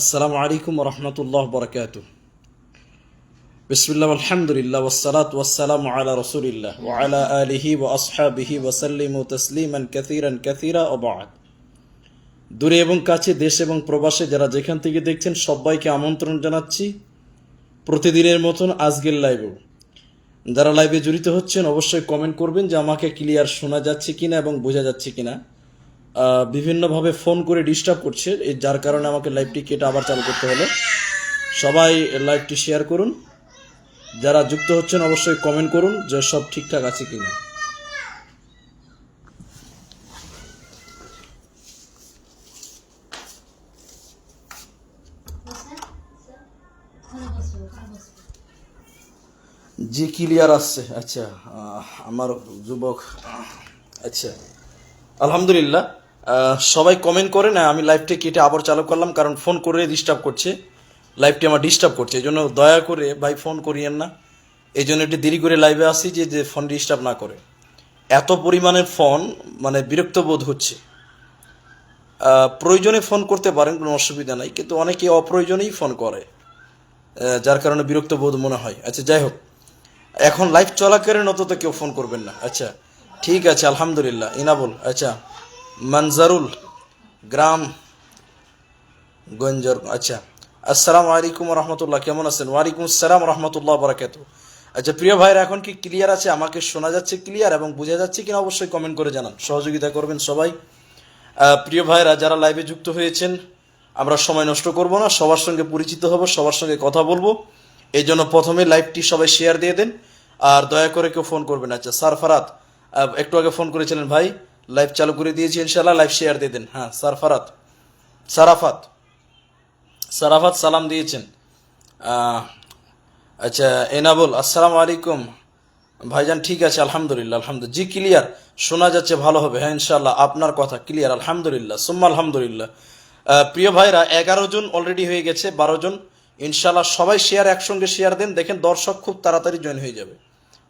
আসসালামু আলাইকুম রহমতুল্লাহ বরকাত বিসমিল্লাহ, আলহামদুলিল্লাহ ওসালাত ওয়াসালাম আলা রসুলিল্লাহ ওয়ালা আলিহি ওয়া আসহাবিহি ওয়াসাল্লিম তসলিমান কাসিরান কাসিরা ও বাদ। দূরে এবং কাছে, দেশ এবং প্রবাসে যারা যেখান থেকে দেখছেন, সবাইকে আমন্ত্রণ জানাচ্ছি প্রতিদিনের মতন আজকের লাইভেও যারা লাইভে জড়িত হচ্ছেন, অবশ্যই কমেন্ট করবেন যে আমাকে ক্লিয়ার শোনা যাচ্ছে কিনা এবং বোঝা যাচ্ছে কিনা। বিভিন্নভাবে ফোন করে ডিস্টার্ব করছে যার কারণে আমাকে লাইভটি কেটে আবার চালু করতে হলো। সবাই লাইভটি শেয়ার করুন। যারা যুক্ত হচ্ছেন অবশ্যই কমেন্ট করুন যে সব ঠিকঠাক আছে কিনা। জি ক্লিয়ার আসছে। আচ্ছা আমার যুবক আচ্ছা। আলহামদুলিল্লাহ। সবাই কমেন্ট করে, না, আমি লাইভটি কেটে আবার চালু করলাম, কারণ ফোন করে ডিস্টার্ব করছে। লাইভটি আমার ডিস্টার্ব করছে, এই জন্য দয়া করে ভাই ফোন করিয়েন না। এই জন্য একটু দেরি করে লাইভে আসি যে যে ফোন ডিস্টার্ব না করে। এত পরিমাণের ফোন মানে বিরক্ত বোধ হচ্ছে। প্রয়োজনে ফোন করতে পারেন, কোনো অসুবিধা নাই, কিন্তু অনেকে অপ্রয়োজনেই ফোন করে যার কারণে বিরক্ত বোধ মনে হয়। আচ্ছা যাই হোক। এখন লাইভ চলাকালীন অত তো কেউ ফোন করবেন না। আচ্ছা ঠিক আছে, আলহামদুলিল্লাহ, ইনাবুল আচ্ছা। মনজারুল গ্রাম গঞ্জর আচ্ছা আসসালামু আলাইকুম রহমতুল্লাহ কেমন আছেন ওয়ালাইকুম আসসালাম রহমতুল্লাহ বরাকাত আচ্ছা প্রিয় ভাইরা এখন কি ক্লিয়ার আছে আমাকে শোনা যাচ্ছে ক্লিয়ার এবং বোঝা যাচ্ছে কিনা অবশ্যই কমেন্ট করে জানান সহযোগিতা করবেন সবাই প্রিয় ভাইরা যারা লাইভে যুক্ত হয়েছেন আমরা সময় নষ্ট করব না সবার সঙ্গে পরিচিত হব সবার সঙ্গে কথা বলব এই জন্য প্রথমে লাইভটি সবাই শেয়ার দিয়ে দেন আর দয়া করে কেউ ফোন করবেন আচ্ছা সারফারাত একটু আগে ফোন করেছিলেন ভাই লাইভ চালু করে দিয়েছি ইনশাল্লাহ লাইভ শেয়ার দিয়ে দেন। হ্যাঁ সারফারাত। সারাফাত। সারাফাত সালাম দিয়েছেন। আচ্ছা এনাবুল, আসসালামু আলাইকুম। ভাইজান, ঠিক আছে, আলহামদুলিল্লাহ আলহামদুলিল্লাহ। জি ক্লিয়ার শোনা যাচ্ছে ভালো হবে। হ্যাঁ ইনশাল্লাহ আপনার কথা ক্লিয়ার আলহামদুলিল্লাহ। সুম্মা, আলহামদুলিল্লাহ। প্রিয় ভাইরা, এগারো জন অলরেডি হয়ে গেছে, বারো জন। ইনশাল্লাহ সবাই শেয়ার একসঙ্গে শেয়ার দেন। দেখেন, দর্শক খুব তাড়াতাড়ি জয়েন হয়ে যাবে।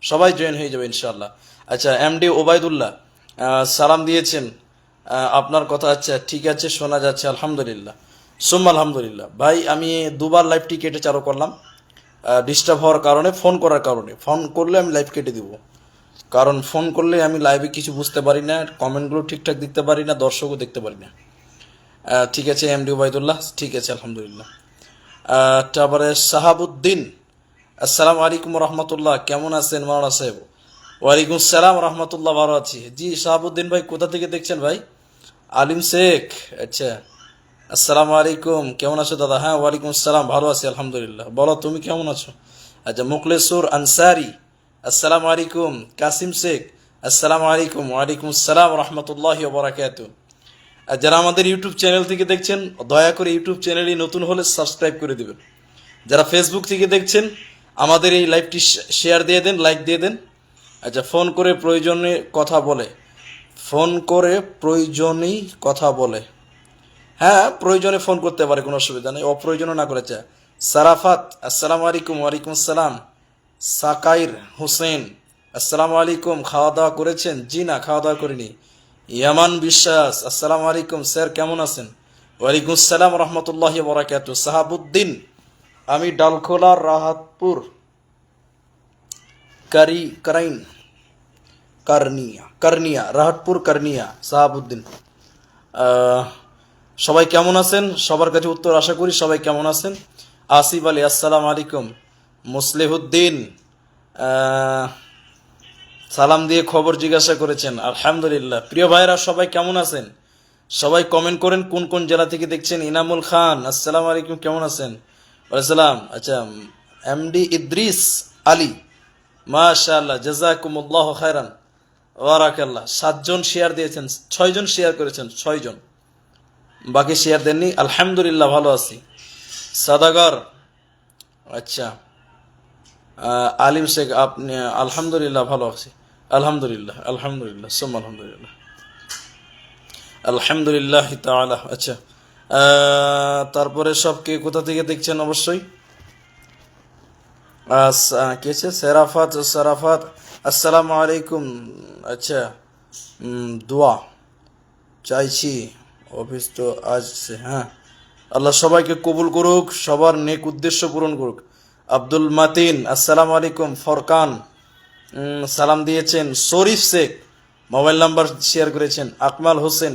সবাই জয়েন হয়ে যাবে ইনশাল্লাহ আচ্ছা এমডি ওবায়দুল্লাহ। সালাম দিয়েছেন। আপনার কথা আচ্ছা ঠিক আছে, শোনা যাচ্ছে, আলহামদুলিল্লাহ। সুম্মা আলহামদুলিল্লাহ। ভাই, আমি দুবার লাইভটি কেটে চালু করলাম। ডিস্টার্ব হওয়ার কারণে ফোন করার কারণে। ফোন করলে আমি লাইভ কেটে দিব। কারণ ফোন করলে আমি লাইভে কিছু বুঝতে পারি না কমেন্টগুলো ঠিকঠাক দেখতে পারি না, দর্শকও দেখতে পারি না। ঠিক আছে এমডি ওবায়দুল্লাহ ঠিক আছে, আলহামদুলিল্লাহ। তারপরে সাহাবুদ্দিন, আসসালামু আলাইকুম রহমতুল্লাহ, কেমন আছেন মাওলানা সাহেব? ওয়ালাইকুম সালাম রহমতুল্লাহ ভালো আছি জি সাহাবুদ্দিন ভাই, কোথা থেকে দেখছেন ভাই? আলিম শেখ। আচ্ছা আসসালামু আলাইকুম। কেমন আছো দাদা? হ্যাঁ ওয়ালাইকুম আসসালাম ভালো আছি, আলহামদুলিল্লাহ। বলো, তুমি কেমন আছো? আচ্ছা মুকলেসুর আনসারি। আসসালামু আলাইকুম। কাসিম শেখ। আসসালামু আলাইকুম। ওয়ালাইকুম আসসালাম রহমতুল্লাহ বরাকাত আর যারা আমাদের ইউটিউব চ্যানেল থেকে দেখছেন, দয়া করে ইউটিউব চ্যানেলই নতুন হলে সাবস্ক্রাইব করে দেবেন। যারা ফেসবুক থেকে দেখছেন, আমাদের এই লাইভটি শেয়ার দিয়ে দেন লাইক দিয়ে দেন। আচ্ছা ফোন করে প্রয়োজনে কথা বলে। ফোন করে প্রয়োজনেই কথা বলে। হ্যাঁ প্রয়োজনে ফোন করতে পারে, কোনো অসুবিধা নেই। অপ্রয়োজনে না করে চা সারাফাত, আসসালামু আলাইকুম, ওয়ালাইকুম আসসালাম। সাকাইর, হোসেন, আসসালামু আলাইকুম খাওয়া দাওয়া করেছেন? জি না খাওয়া দাওয়া করিনি। ইয়ামান বিশ্বাস, আসসালামু আলাইকুম, স্যার, কেমন আছেন? ওয়ালাইকুম আসসালাম, রহমতুল্লাহ বরাকাত। সাহাবুদ্দিন, আমি ডালখোলা, রাহাতপুর, কারি কারাইন। কারনিয়া কারনিয়া রাহাটপুর কারনিয়া সাহাবুদ্দিন সবাই কেমন আছেন? সবার কাছে উত্তর আশা করি সবাই কেমন আছেন? আসিফ আলী, আসসালাম আলাইকুম। মুসলিহুদ্দিন সালাম দিয়ে খবর জিজ্ঞাসা করেছেন, আলহামদুলিল্লাহ। প্রিয় ভাইরা, সবাই কেমন আছেন? সবাই কমেন্ট করেন, কোন কোন জেলা থেকে দেখছেন? ইনামুল খান, আসসালামু আলাইকুম, কেমন আছেন? ওয়ালাইসালাম আচ্ছা এমডি ইদ্রিস আলী, মাশাআল্লাহ, জাজাকুমুল্লাহ খায়রান। ওয়ারাকাল্লাহ, সাতজন শেয়ার দিয়েছেন, ছয়জন শেয়ার করেছেন, ছয়জন। বাকি শেয়ার দেননি, আলহামদুলিল্লাহ ভালো আছি। সাদাগর আচ্ছা আলিম শেখ, আপনি, আলহামদুলিল্লাহ ভালো আছি। আলহামদুলিল্লাহ আলহামদুলিল্লাহ সোম আলহামদুলিল্লাহ। আলহামদুলিল্লাহ তাআলা আচ্ছা তারপরে সব কে কোথা থেকে দেখছেন অবশ্যই? কি আছে? সেরাফাত, সারাফাত আসসালামু আলাইকুম আচ্ছা দোয়া চাইছি অফিস তো আজ হ্যাঁ আল্লাহ সবাইকে কবুল করুক সবার নেক উদ্দেশ্য পূরণ করুক আব্দুল মাতিন আসসালামু আলাইকুম ফরকান সালাম দিয়েছেন Sharif Sheikh mobile number share করেছেন আকমাল হোসেন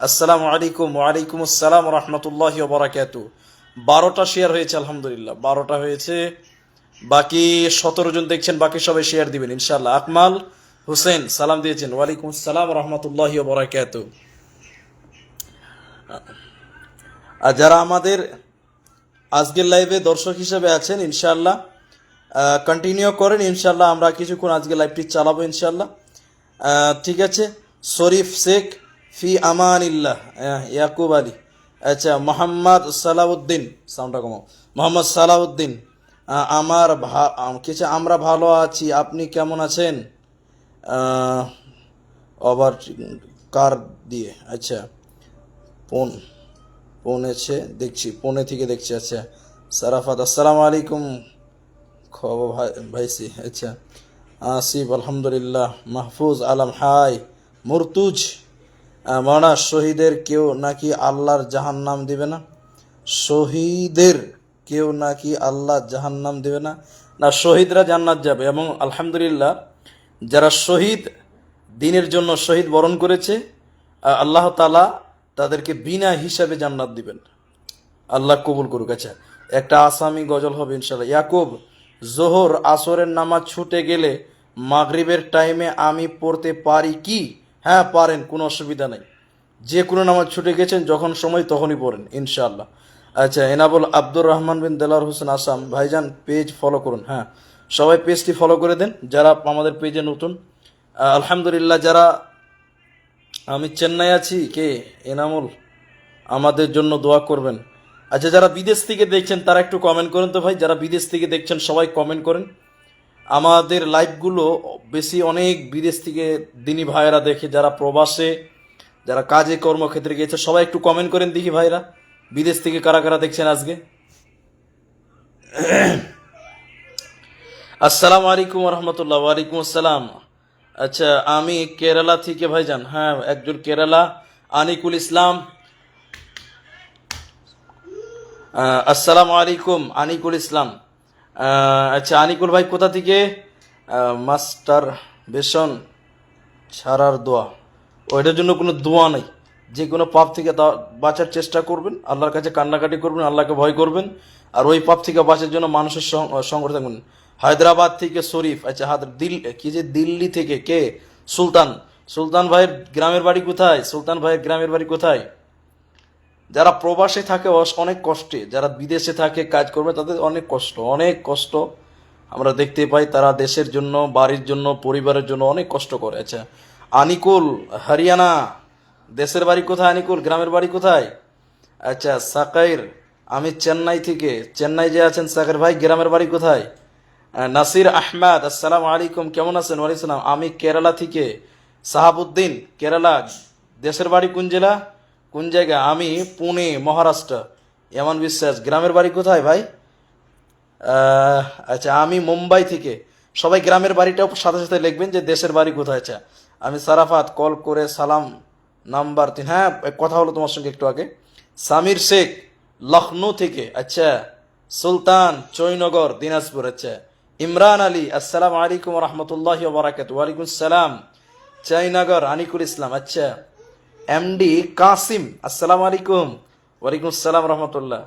আসসালামু আলাইকুম ওয়ালাইকুম আসসালাম রহমতুল্লাহ বারাকাতু বারোটা শেয়ার হয়েছে আলহামদুলিল্লাহ বারোটা হয়েছে বাকি সতেরো জন দেখছেন, বাকি সবাই শেয়ার দিবেন ইনশাল্লাহ আকমাল হোসেন, সালাম দিয়েছেন। ওয়ালাইকুম আসসালাম রহমতুল্লাহ বারাকাতু আর যারা আমাদের আজকের লাইভে দর্শক হিসেবে আছেন ইনশাল্লাহ কন্টিনিউ করেন ইনশাল্লাহ আমরা কিছুক্ষণ আজকে লাইভটি চালাবো ইনশাল্লাহ ঠিক আছে? শরীফ শেখ ফি আমানিল্লাহ ইয়াকুব আলী। আচ্ছা মোহাম্মদ সালাউদ্দিন সাউন্ডটা কমাও। মোহাম্মদ সালাউদ্দিন। আমার ভা- কিছু আমরা ভালো আছি, আপনি কেমন আছেন? আবার কার দিয়ে? আচ্ছা ফোন পৌনেছে দেখছি পৌনে থেকে দেখছি আচ্ছা। সারাফাত, আসসালামু আলাইকুম। খবর ভাই ভাইসি আচ্ছা। আসিফ, আলহামদুলিল্লাহ, মাহফুজ, আলম, হাই, মুরতুজ। মানা শহীদের কেউ নাকি আল্লাহর জাহান নাম দিবে না? শহীদের কেউ নাকি আল্লাহ জাহান নাম দেবে না না শহীদরা জান্নাত যাবে। এবং আলহামদুলিল্লাহ, যারা শহীদ, দিনের জন্য শহীদ বরণ করেছে আল্লাহ তালা তাদেরকে বিনা হিসাবে জান্নাত দিবেন। আল্লাহ কবুল করুক। আচ্ছা একটা আসামি গজল হবে ইনশাল্লাহ ইয়াকুব, জোহর আসরের নামাজ ছুটে গেলে মাগরিবের টাইমে আমি পড়তে পারি কি? হ্যাঁ পারেন, কোনো অসুবিধা নেই। যে কোনো নামাজ ছুটে গেছেন, যখন সময় তখনই পড়েন, ইনশাআল্লাহ। আচ্ছা এনাবুল আব্দুর রহমান বিন দেলার হোসেন আসাম, ভাইজান পেজ ফলো করুন হ্যাঁ। সবাই পেজটি ফলো করে দেন, যারা আমাদের পেজে নতুন। আলহামদুলিল্লাহ, যারা আমি চেন্নাই আছি, কে? এনামুল, আমাদের জন্য দোয়া করবেন। আচ্ছা যারা বিদেশ থেকে দেখছেন, তারা একটু কমেন্ট করেন তো ভাই। যারা বিদেশ থেকে দেখছেন, সবাই কমেন্ট করেন। আমাদের লাইভগুলো বেশি অনেক বিদেশ থেকে দিনী ভাইয়েরা দেখে, যারা প্রবাসে, যারা কাজে, কর্মক্ষেত্রে গিয়েছে, সবাই একটু কমেন্ট করেন দেখি ভাইরা। বিদেশ থেকে কারা কারা দেখছেন আজকে? আসসালামু আলাইকুম রহমতুল্লাহ ওয়ালাইকুম আসসালাম। আচ্ছা আমি কেরালা থেকে, ভাইজান। হ্যাঁ একজন কেরালা, আনিকুল ইসলাম। আসসালামু আলাইকুম, আনিকুল ইসলাম। আচ্ছা আনিকুল ভাই, কোথা থেকে? মাস্টার বেসন ছাড়ার দোয়া। ওইটার জন্য কোনো দোয়া নেই। যে কোনো পাপ থেকে বাঁচার চেষ্টা করবেন, আল্লাহর কাছে কান্নাকাটি করবেন, আল্লাহকে ভয় করবেন, আর ওই পাপ থেকে বাঁচার জন্য মানুষের সং- সঙ্গ থাকবেন হায়দ্রাবাদ থেকে শরীফ আচ্ছা হাত দিল কি যে দিল্লি থেকে, কে? সুলতান। সুলতান ভাইয়ের গ্রামের বাড়ি কোথায়? সুলতান ভাইয়ের গ্রামের বাড়ি কোথায়? যারা প্রবাসে থাকে অনেক কষ্টে, যারা বিদেশে থাকে, কাজ করবে, তাদের অনেক কষ্ট অনেক কষ্ট। আমরা দেখতে পাই তারা দেশের জন্য, বাড়ির জন্য, পরিবারের জন্য অনেক কষ্ট করে। আচ্ছা আনিকুল, হরিয়ানা। দেশের বাড়ি কোথায়, আনিকুল? গ্রামের বাড়ি কোথায়? আচ্ছা সাকাইর, আমি চেন্নাই থেকে। চেন্নাই যে আছেন সাকার ভাই, গ্রামের বাড়ি কোথায়? নাসির আহমেদ, আসসালামু আলাইকুম, কেমন আছেন? ওয়ালাইকুম সালাম। আমি কেরালা থেকে। সাহাবুদ্দিন, কেরালা, দেশের বাড়ি কোন জেলা? কোন জায়গা? আমি পুনে, মহারাষ্ট্র। এমন বিশ্বাস, গ্রামের বাড়ি কোথায় ভাই? আচ্ছা আমি মুম্বাই থেকে। সবাই গ্রামের বাড়িটাও সাথে সাথে লিখবেন যে দেশের বাড়ি কোথায়? আচ্ছা আমি সারাফাত, কল করে সালাম নাম্বার তিন। হ্যাঁ কথা হলো তোমার সঙ্গে একটু আগে। সামির শেখ লখনৌ থেকে আচ্ছা সুলতান, চৈনগর, দিনাজপুর আচ্ছা। ইমরান আলী, আসসালামু আলাইকুম রহমতুল্লাহ বারাকাত ওয়ালাইকুম সালাম। চাইনগর আনিকুল ইসলাম আচ্ছা। এমডি কাসিম, আসসালাম আলাইকুম, ওয়ালাইকুম আসসালাম রহমতুল্লাহ।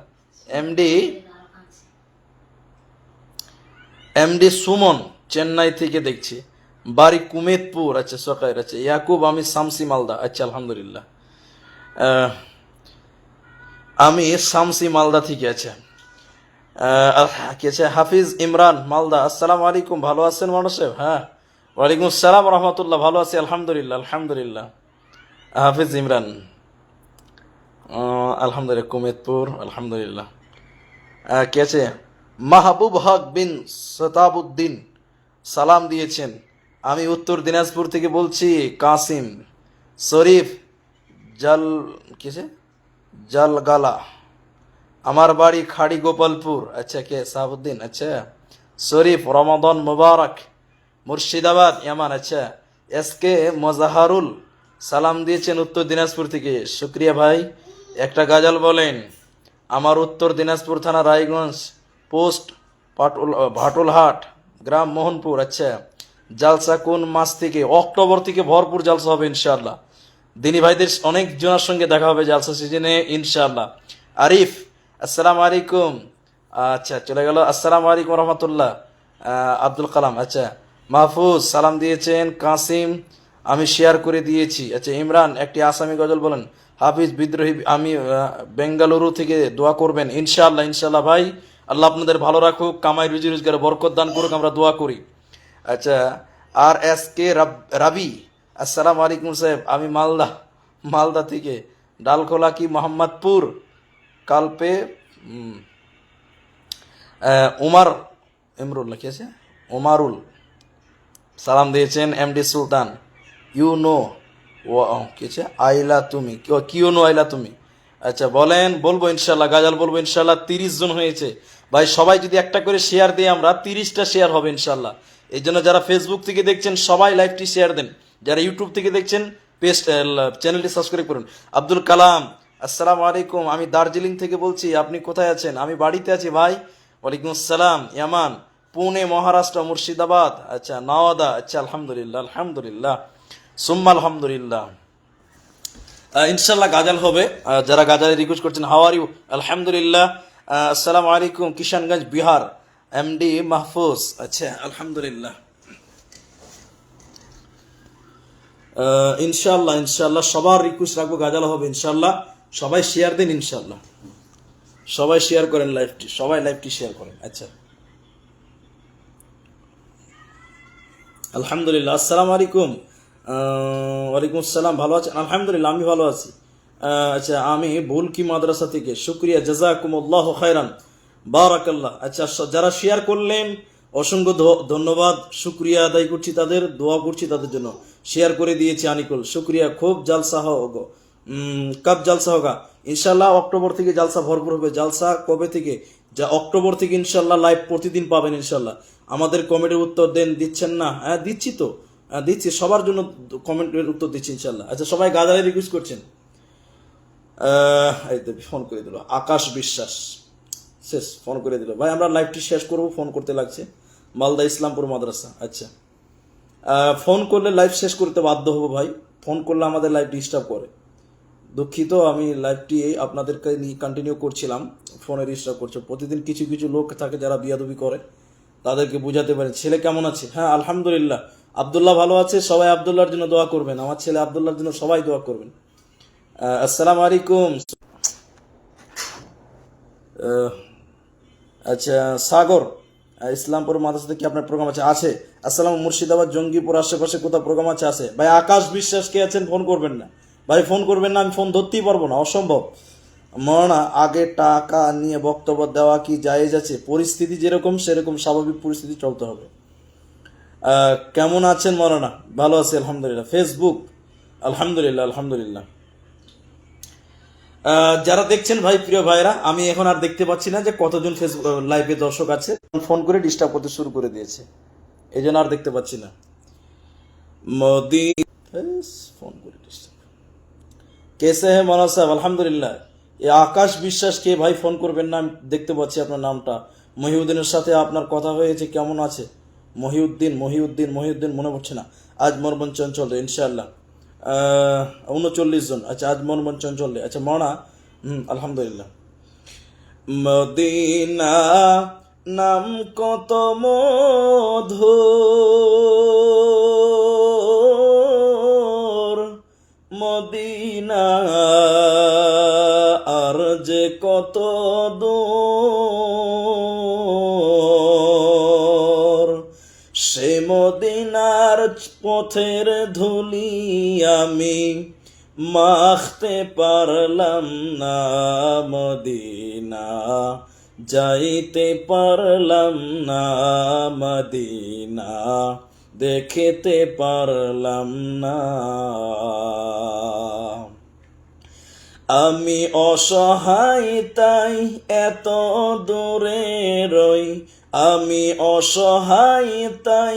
এমডি এমডি সুমন, চেন্নাই থেকে দেখছি। বাড়ি কুমেদপুর আচ্ছা সকাইর আচ্ছা ইয়াকুব আমি শামসি মালদা আচ্ছা আলহামদুলিল্লাহ। আমি শামসি মালদা থেকে আচ্ছা। আহ, আহ, কি আছে? হাফিজ ইমরান মালদা আসসালামু আলাইকুম ভালো আছেন মানুষ হ্যাঁ। ওয়ালাইকুম আসসালাম রহমতুল্লাহ ভালো আছি আলহামদুলিল্লাহ আলহামদুলিল্লাহ। হাফিজ ইমরান। আলহামদুলিল্লাহ কুমেদপুর আলহামদুলিল্লাহ। কে আছে? মাহবুব হক বিন সতাবুদ্দিন সালাম দিয়েছেন। আমি উত্তর দিনাজপুর থেকে বলছি, কাসিম, শরীফ, জাল, কিসে? জালগালা। আমার বাড়ি খাড়ি গোপালপুর আচ্ছা কে? সাহাবুদ্দিন। আচ্ছা। শরীফ, রমাদন মুবারক। মুর্শিদাবাদ, ইয়ামান। আচ্ছা। এস কে মজাহারুল সালাম দিয়েছেন উত্তর দিনাজপুর থেকে। শুক্রিয়া ভাই। একটা গাজাল বলেন। আমার উত্তর দিনাজপুর থানা রায়গঞ্জ, পোস্ট, পাটুল, ভাটুলহাট, গ্রাম মোহনপুর। আচ্ছা। জালসা কোন মাস থেকে, অক্টোবর থেকে ভরপুর জালসা হবে ইনশাআল্লাহ। দিনী ভাইদের অনেক জনের সঙ্গে দেখা হবে জালসা সিজনে ইনশাআল্লাহ। আরিফ, আসসালামু আলাইকুম। আচ্ছা চলে গেল। আসসালামু আলাইকুম রহমতুল্লাহ। আব্দুল কালাম আচ্ছা। মাহফুজ, সালাম দিয়েছেন। কাসিম, আমি শেয়ার করে দিয়েছি। আচ্ছা ইমরান, একটি আসামি গজল বলেন। হাফিজ, বিদ্রোহী, আমি বেঙ্গালুরু থেকে দোয়া করবেন। ইনশাআল্লাহ ইনশাআল্লাহ ভাই, আল্লাহ আপনাদের ভালো রাখুক, কামাই রুজি রোজগারে বরকত দান করুক, আমরা দোয়া করি। আচ্ছা আর এস কে রাবি, আসসালামু আলাইকুম সাহেব, আমি মালদা মালদা থেকে। ডালখোলা কি মোহাম্মদপুর? কালপে উমার, ইমরুল কি আছে? ওমারুল সালাম দিয়েছেন এমডি সুলতান। ইউ নো ও, কি আইলা তুমি কিউ নো আইলা তুমি? আচ্ছা বলেন, বলব ইনশাল্লাহ গাজাল বলব ইনশাল্লাহ তিরিশ জন হয়েছে। ভাই, সবাই যদি একটা করে শেয়ার দিই আমরা, তিরিশটা শেয়ার হবে ইনশাল্লাহ এই জন্য যারা ফেসবুক থেকে দেখছেন, সবাই লাইভটি শেয়ার দেন। যারা ইউটিউব থেকে দেখছেন পেজ চ্যানেলটি সাবস্ক্রাইব করুন। আব্দুল কালাম, আসসালামু আলাইকুম। আমি দার্জিলিং থেকে বলছি, আপনি কোথায় আছেন? আমি বাড়িতে আছি ভাই। ওয়ালাইকুম আসসালাম, ইয়ামান, পুনে, মহারাষ্ট্র, মুর্শিদাবাদ। আচ্ছা নওয়াদা আচ্ছা আলহামদুলিল্লাহ আলহামদুলিল্লাহ। সুম্মা, আলহামদুলিল্লাহ। ইনশাল্লাহ গাজাল হবে। যারা গাজালে রিকোয়েস্ট করছেন হাওয়ার ইউ আলহামদুলিল্লাহ। আসসালামু আলাইকুম কিষানগঞ্জ বিহার। এমডি মাহফুজ আচ্ছা আলহামদুলিল্লাহ ইনশাল্লাহ ইনশাল্লাহ সবার রিকোয়েস্ট রাখব গাজাল হবে ইনশাল্লাহ সবাই শেয়ার দিন ইনশাল্লাহ সবাই শেয়ার করেন লাইভটি সবাই লাইভটি শেয়ার করেন। আচ্ছা। আলহামদুলিল্লাহ, আসসালামু আলাইকুম। ওয়ালাইকুম আসসালাম, ভালো আছেন? আলহামদুলিল্লাহ, আমি ভালো আছি। আচ্ছা আমি ভুলকি মাদ্রাসা থেকে, শুক্রিয়া, জাজাকুমুল্লাহ খায়রান। বারাকাল্লাহ। আচ্ছা যারা শেয়ার করলেন অসংখ্য ধন্যবাদ। শুক্রিয়া আদায় করছি তাদের দোয়া করছি তাদের জন্য। শেয়ার করে দিয়েছি আনিকুল। শুক্রিয়া খুব জালসা হোক কব জালসা হোগা। ইনশাল্লাহ অক্টোবর থেকে জালসা ভরপুর হবে। জালসা কবে থেকে? যা অক্টোবর থেকে ইনশাল্লাহ লাইভ প্রতিদিন পাবেন ইনশাল্লাহ আমাদের কমেন্টের উত্তর দেন দিচ্ছেন না? হ্যাঁ দিচ্ছি তো। হ্যাঁ, দিচ্ছি। সবার জন্য কমেন্টের উত্তর দিচ্ছি ইনশাল্লাহ আচ্ছা সবাই গাদারে রিকোয়েস্ট করছেন। ফোন করে দিল। আকাশ বিশ্বাস। শেষ ফোন করে দিল। ভাই, আমরা লাইভটি শেষ করব ফোন করতে লাগছে। মালদা ইসলামপুর মাদ্রাসা আচ্ছা। ফোন করলে লাইভ শেষ করতে বাধ্য হব ভাই। ফোন করলে আমাদের লাইভ ডিস্টার্ব করে। দুঃখিত, আমি লাইভটি আপনাদেরকে নিয়ে কন্টিনিউ করছিলাম। ফোনে ডিস্টার্ব করছে। প্রতিদিন কিছু কিছু লোক থাকে যারা বিয়াদবি করে। তাদেরকে বুঝাতে পারে। ছেলে কেমন আছে? হ্যাঁ আলহামদুলিল্লাহ। আবদুল্লাহ ভালো আছে? সবাই আবদুল্লাহর জন্য দোয়া করবেন। আমার ছেলে আবদুল্লাহর জন্য সবাই দোয়া করবেন। আসসালামু আলাইকুম। আচ্ছা সাগর ইসলামপুর মাদ্রাসাতে কি আপনার প্রোগ্রাম আছে? আছে। আসসালাম মুর্শিদাবাদ, জঙ্গিপুর আশেপাশে কোথাও প্রোগ্রাম আছে? আছে। ভাই, আকাশ বিশ্বাস কে আছেন? ফোন করবেন না। ভাই ফোন করবেন না, আমি ফোন ধরতেই পারব না। অসম্ভব। মরনা, আগে টাকা নিয়ে বক্তব্য দেওয়া কি জায়েজ আছে? পরিস্থিতি যেরকম, সেরকম স্বাভাবিক পরিস্থিতি চলতে হবে। কেমন আছেন মরানা? ভালো আছি, আলহামদুলিল্লাহ। ফেসবুক আলহামদুলিল্লাহ আলহামদুলিল্লাহ। যারা দেখছেন ভাই প্রিয় ভাইরা আমি এখন আর দেখতে পাচ্ছি না যে কতজন ফেসবুক লাইভে দর্শক আছে। ফোন করে ডিস্টার্ব করতে শুরু করে দিয়েছে। এই জন্য আর দেখতে পাচ্ছি না। মোদি ফোন করে ডিস্টার্ব কেসে হে মনা সাহেব আলহামদুলিল্লাহ। এ আকাশ বিশ্বাস কে ভাই ফোন করবেন না আমি দেখতে পাচ্ছি আপনার নামটা। মহিউদ্দিনের সাথে আপনার কথা হয়েছে কেমন আছে? মহিউদ্দিন মহিউদ্দিন মহিউদ্দিন মনে পড়ছে না। আজ মরমন চঞ্চল ইনশাআল্লাহ। উনচল্লিশ জন। আচ্ছা আজ মরমন চঞ্চল আচ্ছা মনা? হুম, আলহামদুলিল্লাহ। মদিনা নাম কত মধুর মদিনা আর যে কত দূর? মদিনার পথের ধুলি আমি মাখতে পারলাম না মদিনা, যাইতে পারলাম না মদিনা, দেখিতে পারলাম না। আমি অসহায় তাই এত দূরে রই, আমি অসহায় তাই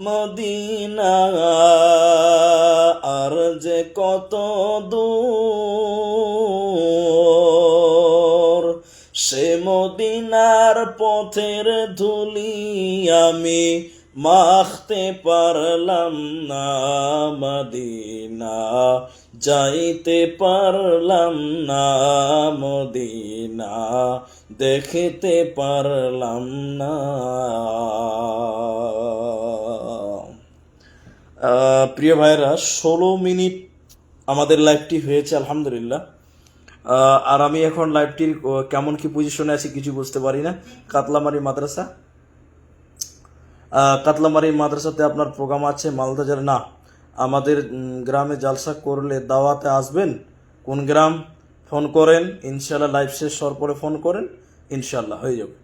মদিনা, আর যে কত দূর, সে মদিনার পথের ধুলি আমি মাখতে পারলাম না, মদিনা যাইতে পারলাম না, মদিনা দেখতে পারলাম না। প্রিয় ভাইরা ষোলো মিনিট আমাদের লাইভটি হয়েছে, আলহামদুলিল্লাহ। আর আমি এখন লাইভটির কেমন কি পজিশনে আছি কিছু বুঝতে পারি না। কাতলামারি মাদ্রাসা। কাতলামারি মাদ্রাসাতে আপনার প্রোগ্রাম আছে, মালদা জেলা না, আমাদের গ্রামে জালসা করলে দাওয়াতে আসবেন। কোন গ্রাম? ফোন করেন ইনশাল্লাহ লাইভ শেষ হওয়ার পরে ফোন করেন। ইনশাল্লাহ হয়ে যাবে।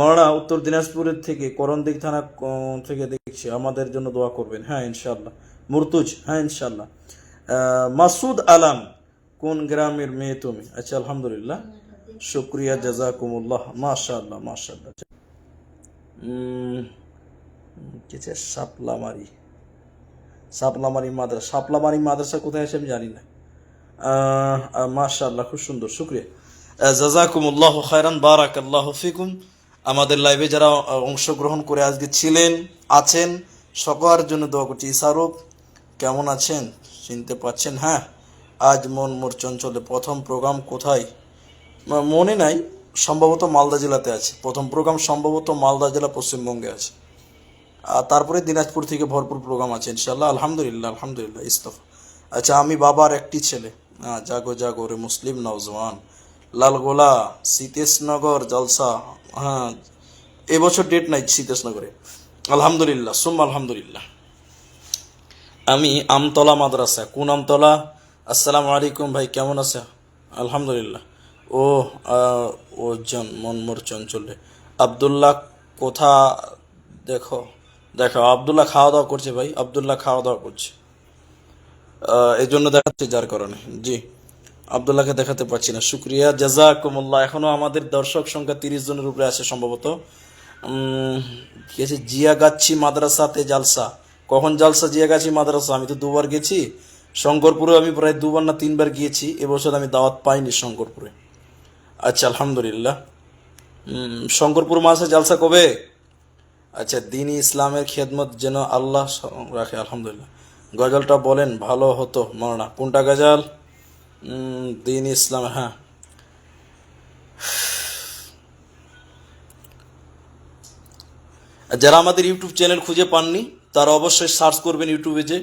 মরানা উত্তর দিনাজপুরের থেকে করণদিক থানা থেকে দেখছি আমাদের জন্য দোয়া করবেন। হ্যাঁ ইনশাল্লাহ মুরতুজ হ্যাঁ ইনশাল্লাহ মাসুদ আলাম কোন গ্রামের মেয়ে তুমি? আচ্ছা আলহামদুলিল্লাহ। শুক্রিয়া জাজাকুমুল্লাহ। মাশাআল্লাহ উম, কিছু সাপলামারি। সাপলামারি মাদ্রাসা। সাপলামারি মাদ্রাসা কোথায় আছে আমি জানি না। মাশাআল্লাহ খুব সুন্দর। শুক্রিয়া। জাজাকুমুল্লাহ খায়রান বারাক আল্লাহ ফিকুম। আমাদের লাইভে যারা অংশগ্রহণ করে আজকে ছিলেন, আছেন, সকলের জন্য দোয়া করছি। ইসারুক কেমন আছেন? চিনতে পাচ্ছেন হ্যাঁ আজ মন মোর চঞ্চলে। প্রথম প্রোগ্রাম কোথায়? মনে নাই, সম্ভবত মালদা জেলাতে আছে। প্রথম প্রোগ্রাম সম্ভবত মালদা জেলা পশ্চিমবঙ্গে আছে। আর তারপরে দিনাজপুর থেকে ভরপুর প্রোগ্রাম আছে ইনশাল্লাহ আলহামদুলিল্লাহ আলহামদুলিল্লাহ, ইস্তফা। আচ্ছা আমি বাবার একটি ছেলে। হ্যাঁ জাগো জাগো রে মুসলিম নওজওয়ান লালগোলা সীতেশনগর জলসা হ্যাঁ এবছর ডেট নাই সীতেশনগরে আলহামদুলিল্লাহ সুম আলহামদুলিল্লাহ। আমি আমতলা মাদ্রাসা কোন আমতলা? আসসালামু আলাইকুম ভাই কেমন আছে? আলহামদুলিল্লাহ। ও ও জন মনমোর চঞ্চলে। আবদুল্লাহ কোথা? দেখো দেখো আবদুল্লাহ খাওয়া দাওয়া করছে ভাই আবদুল্লাহ খাওয়া দাওয়া করছে। আহ, এই জন্য দেখাচ্ছে যার কারণে। জি। আবদুল্লাহকে দেখাতে পারছি না। শুক্রিয়া জাজাকুমুল্লাহ এখনও আমাদের দর্শক সংখ্যা তিরিশ জনের উপরে আছে সম্ভবত। কি আছে? জিয়াগাছি মাদ্রাসাতে জালসা। কখন জালসা? জিয়াগাছি মাদ্রাসা। আমি তো দুবার গেছি। শঙ্করপুরে আমি প্রায় দুবার না তিনবার গিয়েছি। এবছর আমি দাওয়াত পাইনি শঙ্করপুরে। আচ্ছা আলহামদুলিল্লাহ। শঙ্করপুর মাসে জালসা কবে? আচ্ছা দিনই ইসলামের খেদমত যেন আল্লাহ রাখে, আলহামদুলিল্লাহ। গজলটা বলেন, ভালো হতো, মরনা। কোনটা গজল? দিন ইসলাম হ্যাঁ। যারা আমাদের ইউটিউব চ্যানেল খুঁজে পাননি, তারা অবশ্যই সার্চ করবেন ইউটিউবে যে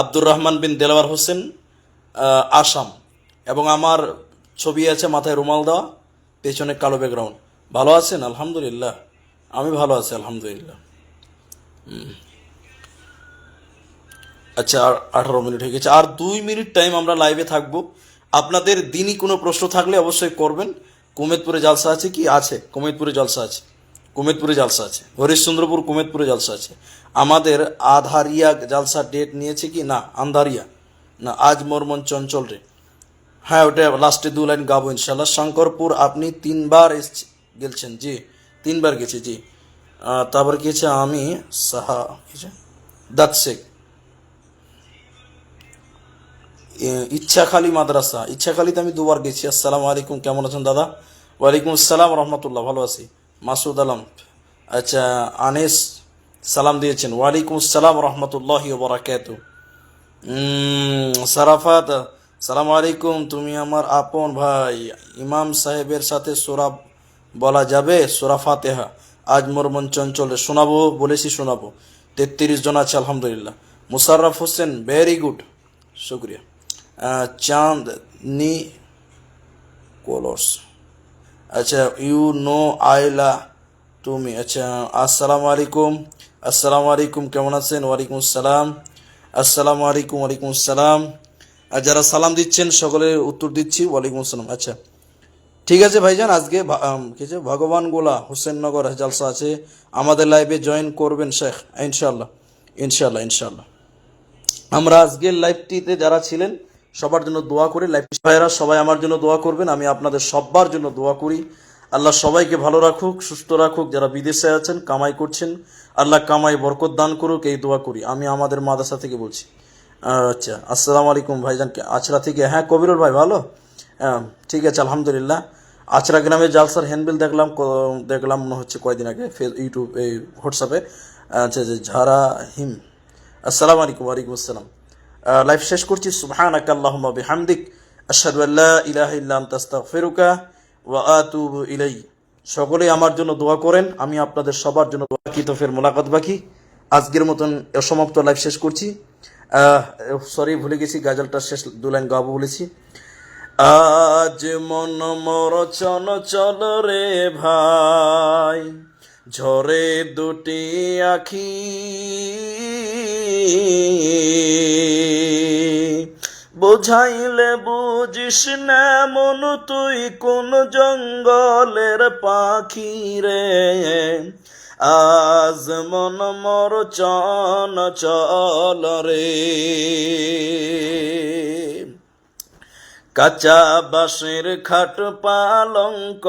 আব্দুর রহমান বিন দেলাওয়ার হোসেন আসাম। এবং আমার ছবি আছে মাথায় রুমাল দেওয়া, পেছনে কালো ব্যাকগ্রাউন্ড। ভালো আছেন? আলহামদুলিল্লাহ। আমি ভালো আছি, আলহামদুলিল্লাহ। আচ্ছা আর আঠারো মিনিট হয়ে গেছে। আর দুই মিনিট টাইম আমরা লাইভে থাকব। আপনাদের দিনই কোনো প্রশ্ন থাকলে অবশ্যই করবেন। কুমেদপুরে জালসা আছে কি? আছে। কুমেদপুরে জলসা আছে। কুমেদপুরে জালসা আছে। হরিশ্চন্দ্রপুর, কুমেদপুরে জালসা আছে। আমাদের আধারিয়া জালসা ডেট নিয়েছে কি? না, আন্ধারিয়া। না, আজ মর্মন চঞ্চল রে। হ্যাঁ ওটা লাস্টে দু লাইন গাবো ইনশাল্লাহ শঙ্করপুর, আপনি তিনবার এসছে গেলছেন, জি। তিনবার গেছি, জি। তারপর আছে আমি সাহা দাঁত শেখ। ইচ্ছাখালী মাদ্রাসা। ইচ্ছাখালীতে আমি দুবার গেছি। আসসালামু আলাইকুম। কেমন আছেন দাদা? ওয়ালাইকুম আসসালাম রহমতুল্লাহ। ভালো আছি। মাসুদ আলম। আচ্ছা আনিস সালাম দিয়েছেন। ওয়ালাইকুম আসসালাম রহমতুল্লাহ বরাকাত। সারাফাত, সালাম আলাইকুম। তুমি আমার আপন ভাই। ইমাম সাহেবের সাথে সোরা বলা যাবে? সোরা ফাতেহা। আজ মোর মন চঞ্চলে। শোনাবো, বলেছি শোনাবো। তেত্রিশ জন আছে, আলহামদুলিল্লাহ। মুসাররফ হোসেন ভেরি গুড শুক্রিয়া। চাঁদ নি কলস আচ্ছা ইউ নো আইলা তুমি আচ্ছা আসসালামু আলাইকুম। আসসালামু আলাইকুম কেমন আছেন? ওয়ালাইকুম আসসালাম। আসসালামু আলাইকুম ওয়ালাইকুম আসসালাম। আর যারা সালাম দিচ্ছেন সকলের উত্তর দিচ্ছি ওয়ালাইকুম আসসালাম। আচ্ছা ঠিক আছে ভাইজান আজকে ভা- আম, কি আছে ভগবান গোলা হোসেননগর জালসা আছে। আমাদের লাইভে জয়েন করবেন শেখ ইনশাল্লাহ ইনশাল্লাহ ইনশাল্লাহ আমরা আজকের লাইভটিতে যারা ছিলেন সবার জন্য দোয়া করি। লাইফ ভাইয়েরা, সবাই আমার জন্য দোয়া করবেন, আমি আপনাদের সবার জন্য দোয়া করি। আল্লাহ সবাইকে ভালো রাখুক, সুস্থ রাখুক, যারা বিদেশে আছেন, কামাই করছেন, আল্লাহ কামাই বরকত দান করুক, এই দোয়া করি। আমি আমাদের মাদ্রাসা থেকে বলছি। আচ্ছা আসসালামু আলাইকুম ভাইজান আছড়া থেকে হ্যাঁ কবিরুল ভাই, ভালো? হ্যাঁ ঠিক আছে, আলহামদুলিল্লাহ। আছড়া গ্রামে জালসার হ্যান্ডবিল দেখলাম দেখলাম মনে হচ্ছে কয়দিন আগে ইউটিউব এই হোয়াটসঅ্যাপে। আচ্ছা যে ঝারা হিম আসসালামু আলাইকুম, ওয়ালাইকুম আসসালাম। লাইভ শেষ করছি। সুবহানাকা আল্লাহুম্মা বিহামদিক। আশহাদু আল্লা ইলাহা ইল্লা আনতা ওয়া ইলাই সকলেই আমার জন্য দোয়া করেন। আমি আপনাদের সবার জন্য দোয়া কি তো ফের মোলাকাত বাকি। আজকের মতন সমাপ্ত লাইভ শেষ করছি। সরি ভুলে গেছি। গাজলটা শেষ দু লাইন গাবো বলেছি। আজ মন মর চন চল রে ভাই। ঝরে দুটি আখি। বুঝাইলে বুঝিস না মন, তুই কোন জঙ্গলের পাখি রে? আজ মন মর চন চল রে। কাঁচা বাঁশের খাট পালঙ্ক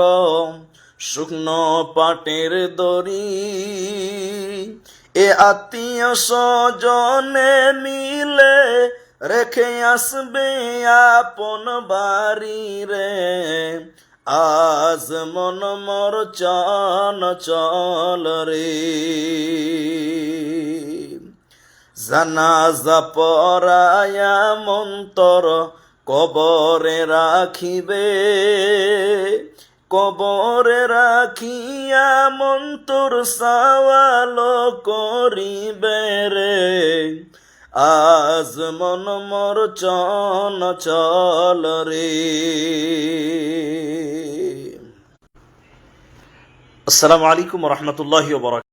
শুকনো পাটের দড়ি, এ আত্মীয় স্বজনে মিলে রেখে আসবে আপন বাড়ি রে। আজ মন মর চন চল রে। জানাজা পরায়া মন্তর কবরে রাখিবে। কবরে রাখিয়া মন্তর সাওয়াল করিবে রে। আজ মন মর চন চল রে। আসসালামু আলাইকুম রহমতুল্লাহ বরাক